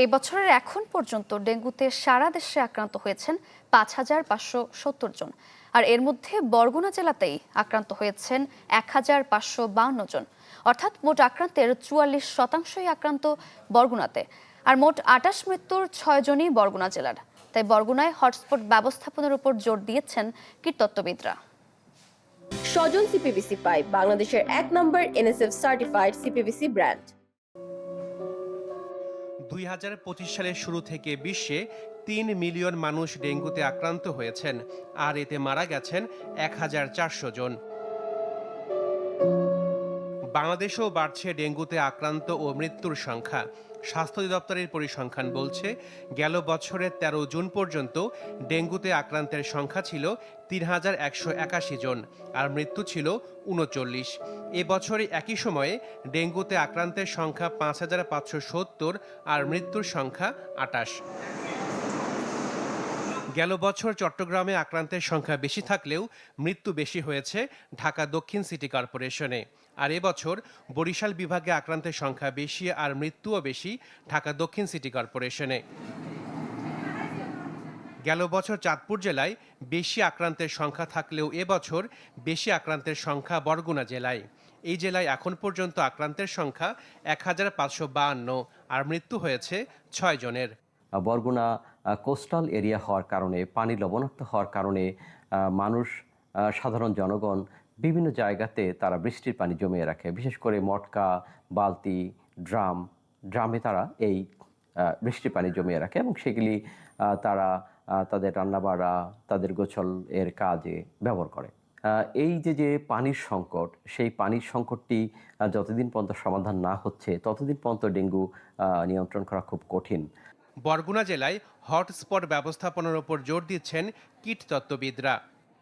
এই বছরের এখন পর্যন্ত ডেঙ্গুতে সারা দেশে আক্রান্ত হয়েছেন পাঁচ হাজার পাঁচশো সত্তর জন। আর এর মধ্যে বরগুনা জেলাতেই আক্রান্ত হয়েছেন এক হাজার পাঁচশো বাউন্ন জন। অর্থাৎ মোট আক্রান্তের চুয়াল্লিশ শতাংশই আক্রান্ত বরগুনাতে। আর মোট আটাশ মৃত্যুর ছয় জনই বরগুনা জেলার। তাই বরগুনায় হটস্পট ব্যবস্থাপনার উপর জোর দিয়েছেন কীটতত্ত্ববিদরা। সজল সিপিভিসি পাইপ, বাংলাদেশের এক number NSF certified CPVC brand. দুই হাজার পঁচিশ সালের শুরু থেকে বিশ্বে তিন মিলিয়ন মানুষ ডেঙ্গুতে আক্রান্ত হয়েছেন, আর এতে মারা গেছেন এক হাজার চারশো জন। বাংলাদেশেও বাড়ছে ডেঙ্গুতে আক্রান্ত ও মৃত্যুর সংখ্যা। স্বাস্থ্য অধিদপ্তরের পরিসংখ্যান বলছে, গেল বছরের ১৩ জুন পর্যন্ত ডেঙ্গুতে আক্রান্তের সংখ্যা ছিল তিন হাজার একশো একাশি জন আর মৃত্যু ছিল উনচল্লিশ। এবছরে একই সময়ে ডেঙ্গুতে আক্রান্তের সংখ্যা পাঁচ হাজার পাঁচশো সত্তর আর মৃত্যুর সংখ্যা আটাশ। গেল বছর চট্টগ্রামে আক্রান্তের সংখ্যা বেশি থাকলেও মৃত্যু বেশি হয়েছে ঢাকা দক্ষিণ সিটি কর্পোরেশনে। আর এবছর বরিশাল বিভাগে আক্রান্তের সংখ্যা বেশি আর মৃত্যুও বেশি ঢাকা দক্ষিণ সিটি কর্পোরেশনে। গেল বছর চাঁদপুর জেলায় বেশি আক্রান্তের সংখ্যা থাকলেও এবছর বেশি আক্রান্তের সংখ্যা বরগুনা জেলায়। এই জেলায় এখন পর্যন্ত আক্রান্তের সংখ্যা এক হাজার পাঁচশো বাহান্ন আর মৃত্যু হয়েছে ছয় জনের। বরগুনা কোস্টাল এরিয়া হওয়ার কারণে, পানি লবণাক্ত হওয়ার কারণে মানুষ সাধারণ জনগণ বিভিন্ন জায়গাতে তারা বৃষ্টির পানি জমিয়ে রাখে। বিশেষ করে মটকা, বালতি, ড্রাম, ড্রামে তারা এই বৃষ্টির পানি জমিয়ে রাখে এবং সেগুলি তারা তাদের রান্নাবাড়া, তাদের গোছল এর কাজে ব্যবহার করে। এই যে যে পানির সংকট, সেই পানির সংকটটি যতদিন পর্যন্ত সমাধান না হচ্ছে, ততদিন পর্যন্ত ডেঙ্গু নিয়ন্ত্রণ করা খুব কঠিন। বরগুনা জেলায় হটস্পট ব্যবস্থাপনার উপর জোর দিচ্ছেন কীটতত্ত্ববিদরা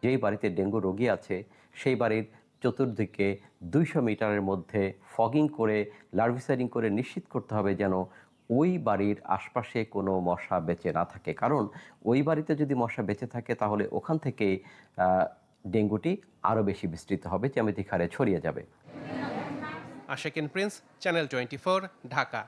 যেই বাড়িতে ডেঙ্গু রোগী আছে সেই বাড়ির চতুর্দিকে দুইশো মিটারের মধ্যে ফগিং করে লার্ভিসাইডিং করে নিশ্চিত করতে হবে যেন ওই বাড়ির আশপাশে কোনো মশা বেঁচে না থাকে। কারণ ওই বাড়িতে যদি মশা বেঁচে থাকে তাহলে ওখান থেকে ডেঙ্গুটি আরও বেশি বিস্তৃত হবে জ্যামিতিক হারে ছড়িয়ে যাবে। Ashekin Prince channel twenty Dhaka.